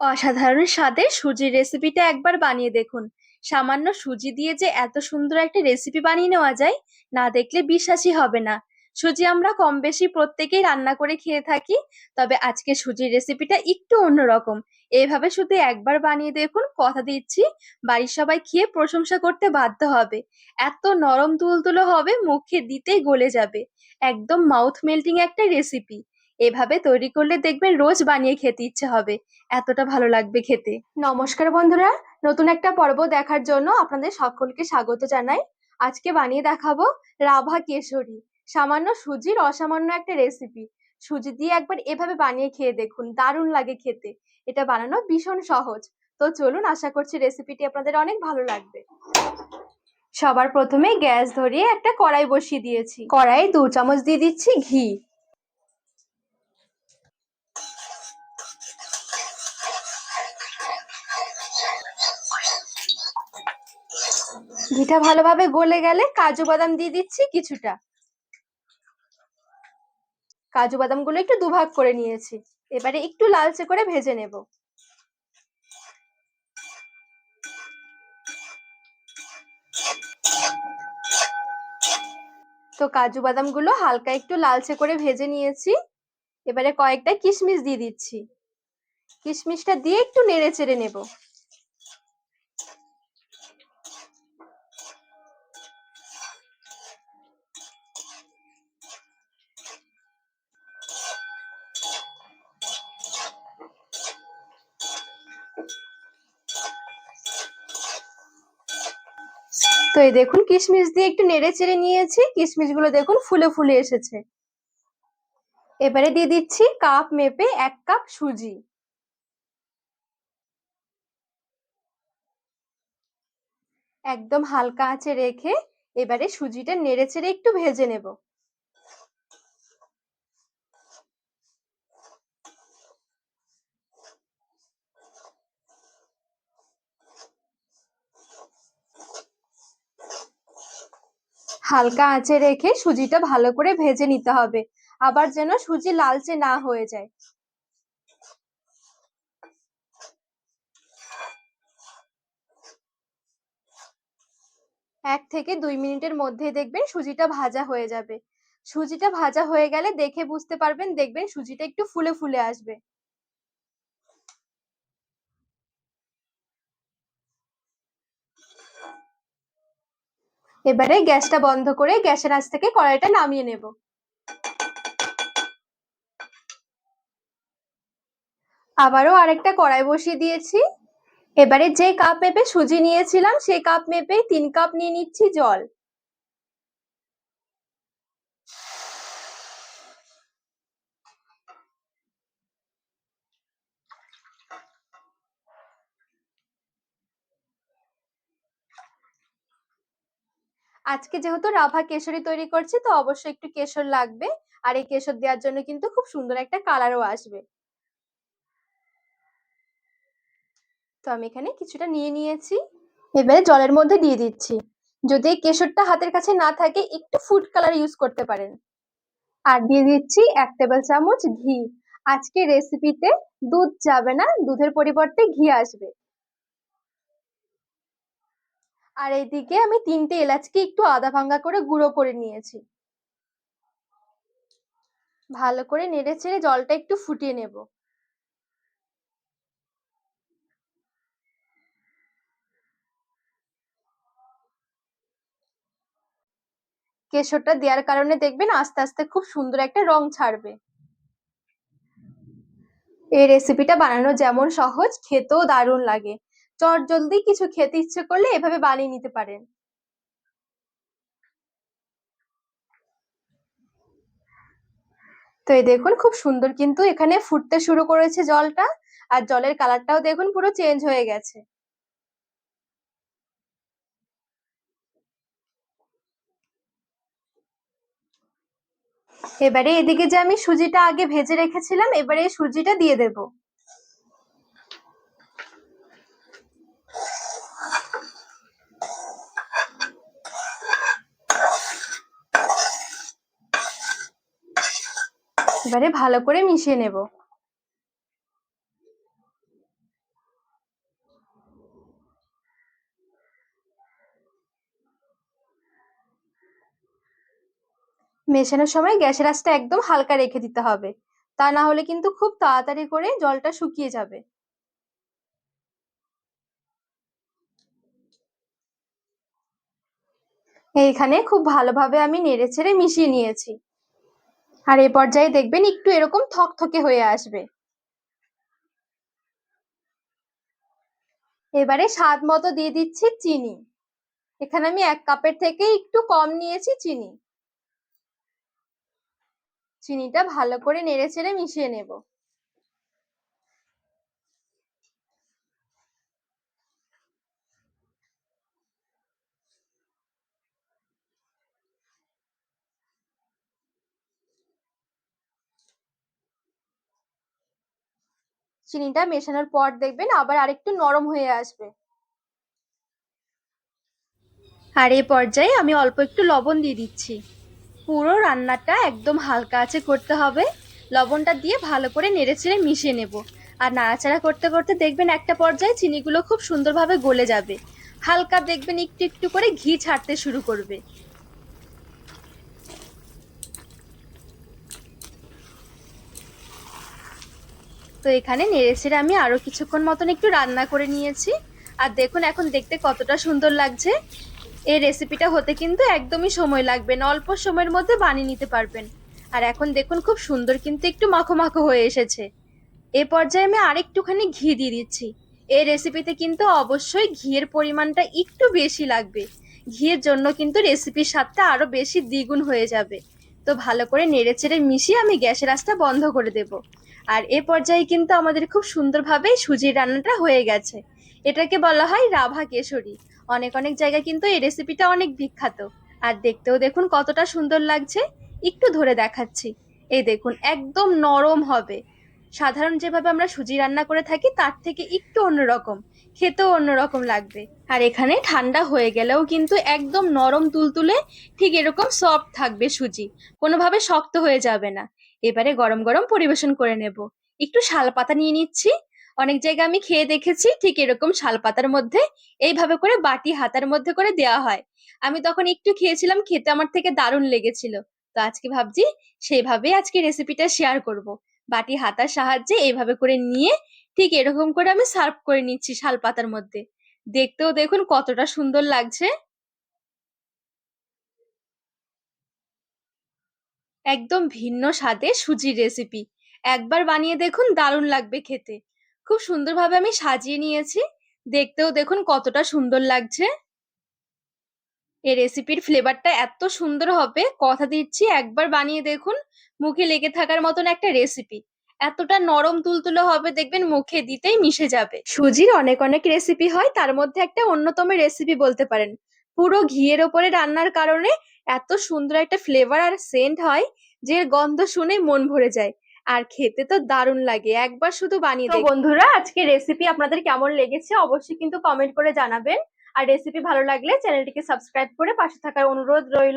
অসাধারণ স্বাদের সুজির রেসিপিটা একবার বানিয়ে দেখুন। সামান্য সুজি দিয়ে যে এত সুন্দর একটা রেসিপি বানিয়ে নেওয়া যায়, না দেখলে বিশ্বাসই হবে না। সুজি আমরা কম বেশি প্রত্যেকেই রান্না করে খেয়ে থাকি, তবে আজকে সুজির রেসিপিটা একটু অন্যরকম। এইভাবে শুধু একবার বানিয়ে দেখুন, কথা দিচ্ছি, বাড়ির সবাই খেয়ে প্রশংসা করতে বাধ্য হবে। এত নরম তুলতুলো হবে, মুখে দিতেই গলে যাবে। একদম মাউথ মেল্টিং একটা রেসিপি এভাবে তৈরি করলে দেখবেন রোজ বানিয়ে খেতে ইচ্ছে হবে। এতটা ভালো লাগবে খেতে। নমস্কার বন্ধুরা, নতুন একটা পর্ব দেখার জন্য আপনাদের সকলকে স্বাগত জানাই। আজকে বানিয়ে দেখাবো রাভা কেশরী। সামান্য সুজির অসামান্য একটা রেসিপি সুজি দিয়ে একবার এভাবে বানিয়ে খেয়ে দেখুন, দারুণ লাগে খেতে। এটা বানানো ভীষণ সহজ। তো চলুন, আশা করছি রেসিপিটি আপনাদের অনেক ভালো লাগবে। সবার প্রথমে গ্যাস ধরিয়ে একটা কড়াই বসিয়ে দিয়েছি। কড়াই দু চামচ দিয়ে দিচ্ছি ঘি। ঘিটা ভালোভাবে গলে গেলে কাজু বাদাম দিয়ে দিচ্ছি কিছুটা। কাজু বাদামগুলো একটু দুভাগ করে নিয়েছি। এবারে একটু লালচে করে ভেজে নেব। তো কাজু বাদামগুলো হালকা একটু লালচে করে ভেজে নিয়েছি। এবারে কয়েকটা কিশমিশ দিয়ে দিচ্ছি। কিশমিশটা দিয়ে একটু নেড়ে চেড়ে নেব। তো এই দেখুন, কিশমিশ দিয়ে একটু নেড়ে চেড়ে নিয়েছি। কিশমিশগুলো দেখুন ফুলে ফুলে এসেছে। এবারে দিয়ে দিচ্ছি কাপ মেপে এক কাপ সুজি। একদম হালকা আঁচে রেখে এবারে সুজিটা নেড়ে চেড়ে একটু ভেজে নেব। হালকা আঁচে রেখে সুজিটা ভালো করে ভেজে নিতে হবে। আবার যেন সুজি লালচে না হয়ে যায়। এক থেকে দুই মিনিটের মধ্যে দেখবেন সুজিটা ভাজা হয়ে যাবে। সুজিটা ভাজা হয়ে গেলে দেখে বুঝতে পারবেন, দেখবেন সুজিটা একটু ফুলে ফুলে আসবে। এবারে গ্যাসটা বন্ধ করে গ্যাসের আঁচ থেকে কড়াইটা নামিয়ে নেব। আবারও আরেকটা কড়াই বসিয়ে দিয়েছি। এবারে যে কাপ মেপে সুজি নিয়েছিলাম, সেই কাপ মেপে তিন কাপ নিয়ে নিচ্ছি জল। আজকে যেহেতু রাভা কেশরী তৈরি করছি, তো অবশ্যই একটু কেশর লাগবে। আর এই কেশর দেওয়ার জন্য কিন্তু খুব সুন্দর একটা কালারও আসবে। তো আমি এখানে কিছুটা নিয়ে নিয়েছি। এবারে জলের মধ্যে দিয়ে দিচ্ছি। যদি এই কেশরটা হাতের কাছে না থাকে, একটু ফুড কালার ইউজ করতে পারেন। আর দিয়ে দিচ্ছি এক টেবিল চামচ ঘি। আজকে রেসিপিতে দুধ যাবে না, দুধের পরিবর্তে ঘি আসবে। আর এইদিকে আমি তিনটে এলাচকে একটু আদা ভাঙ্গা করে গুঁড়ো করে নিয়েছি। ভালো করে নেড়ে ছেড়ে জলটা একটু ফুটিয়ে নেব। কেশরটা দেওয়ার কারণে দেখবেন আস্তে আস্তে খুব সুন্দর একটা রং ছাড়বে। এই রেসিপিটা বানানো যেমন সহজ, খেতেও দারুণ লাগে। চট জলদি কিছু খেতে ইচ্ছে করলে এভাবে বানিয়ে নিতে পারেন। তো এই দেখুন, খুব সুন্দর কিন্তু এখানে ফুটতে শুরু করেছে জলটা। আর জলের কালারটাও দেখুন, পুরো চেঞ্জ হয়ে গেছে। এবারে এদিকে যে আমি সুজিটা আগে ভেজে রেখেছিলাম, এবারে সুজিটা দিয়ে দেব। এবারে ভালো করে মিশিয়ে নেব। মেশানোর সময় গ্যাসের আঁচটা একদম হালকা রেখে দিতে হবে। তা না হলে কিন্তু খুব তাড়াতাড়ি করে জলটা শুকিয়ে যাবে। এইখানে খুব ভালোভাবে আমি নেড়ে ছেড়ে মিশিয়ে নিয়েছি। আর এ পর্যায়ে দেখবেন একটু এরকম থকথকে হয়ে আসবে। এবারে স্বাদ মতো দিয়ে দিচ্ছি চিনি। এখানে আমি এক কাপের থেকে একটু কম নিয়েছি চিনি। চিনিটা ভালো করে নেড়ে চেড়ে মিশিয়ে নেব। চিনিটা মেশানোর পর দেখবেন আবার আরেকটু নরম হয়ে আসবে। আর এই পর্যায়ে আমি অল্প একটু লবণ দিয়ে দিচ্ছি। পুরো রান্নাটা একদম হালকা আছে করতে হবে। লবণটা দিয়ে ভালো করে নেড়েচেড়ে মিশিয়ে নেব। আর নাড়াচাড়া করতে করতে দেখবেন একটা পর্যায়ে চিনিগুলো খুব সুন্দরভাবে গলে যাবে। হালকা দেখবেন একটু একটু করে ঘি ছাড়তে শুরু করবে। তো এখানে নেড়েচেড়ে আমি আরও কিছুক্ষণ মতন একটু রান্না করে নিয়েছি। আর দেখুন, এখন দেখতে কতটা সুন্দর লাগছে। এই রেসিপিটা হতে কিন্তু একদমই সময় লাগবে না, অল্প সময়ের মধ্যে বানিয়ে নিতে পারবেন। আর এখন দেখুন, খুব সুন্দর কিন্তু একটু মাখো মাখো হয়ে এসেছে। এ পর্যায়ে আমি আরেকটুখানি ঘি দিয়ে দিচ্ছি। এই রেসিপিতে কিন্তু অবশ্যই ঘিয়ের পরিমাণটা একটু বেশি লাগবে। ঘিয়ের জন্য কিন্তু রেসিপির স্বাদটা আরও বেশি দ্বিগুণ হয়ে যাবে। তো ভালো করে নেড়েচেড়ে মিশিয়ে আমি গ্যাসের আঁচটা বন্ধ করে দেব। আর এ পর্যায়ে কিন্তু আমাদের খুব সুন্দরভাবে সুজির রান্নাটা হয়ে গেছে। এটাকে বলা হয় রাভা কেশরী। অনেক অনেক জায়গায় কিন্তু এই রেসিপিটা অনেক বিখ্যাত। আর দেখতেও দেখুন কতটা সুন্দর লাগছে। একটু ধরে দেখাচ্ছি। এই দেখুন, একদম নরম হবে। সাধারণ যেভাবে আমরা সুজি রান্না করে থাকি, তার থেকে একটু অন্যরকম। খেতেও অন্যরকম লাগবে। আর এখানে ঠান্ডা হয়ে গেলেও কিন্তু একদম নরম তুলতুলে ঠিক এরকম সফট থাকবে সুজি। কোনোভাবে শক্ত হয়ে যাবে না। এবারে গরম গরম পরিবেশন করে নেব। একটু শাল পাতা নিয়ে নিচ্ছি। অনেক জায়গায় আমি খেয়ে দেখেছি, ঠিক এরকম শাল পাতার মধ্যে, এইভাবে করে বাটি হাতার মধ্যে করে দেওয়া হয়। আমি তখন একটু খেয়েছিলাম, খেতে আমার থেকে দারুণ লেগেছিল। তো আজকে ভাবছি সেইভাবেই আজকে রেসিপিটা শেয়ার করব। বাটি হাতার সাহায্যে এইভাবে করে নিয়ে, ঠিক এরকম করে আমি সার্ভ করে নিচ্ছি শাল পাতার মধ্যে। দেখতেও দেখুন কতটা সুন্দর লাগছে। একদম ভিন্ন স্বাদে সুজির রেসিপি একবার বানিয়ে দেখুন, দারুণ লাগবে খেতে। খুব সুন্দরভাবে আমি সাজিয়ে নিয়েছি। দেখতেও দেখুন কতটা সুন্দর লাগছে। এই রেসিপির ফ্লেভারটা এত সুন্দর হবে। কথা দিচ্ছি, একবার বানিয়ে দেখুন, মুখে লেগে থাকার মতন একটা রেসিপি এতটা নরম তুলতুলো হবে, দেখবেন মুখে দিতেই মিশে যাবে। সুজির অনেক অনেক রেসিপি হয়, তার মধ্যে একটা অন্যতম রেসিপি বলতে পারেন। পুরো ঘিয়ের ওপরে রান্নার কারণে এত সুন্দর একটা ফ্লেভার আর সেন্ট হয় যে গন্ধ শুনে মন ভরে যায়। আর খেতে তো দারুণ লাগে একবার শুধু বানিয়ে তো বন্ধুরা আজকে রেসিপি আপনাদের কেমন লেগেছে অবশ্যই কিন্তু কমেন্ট করে জানাবেন। আর রেসিপি ভালো লাগলে চ্যানেলটিকে সাবস্ক্রাইব করে পাশে থাকার অনুরোধ রইল।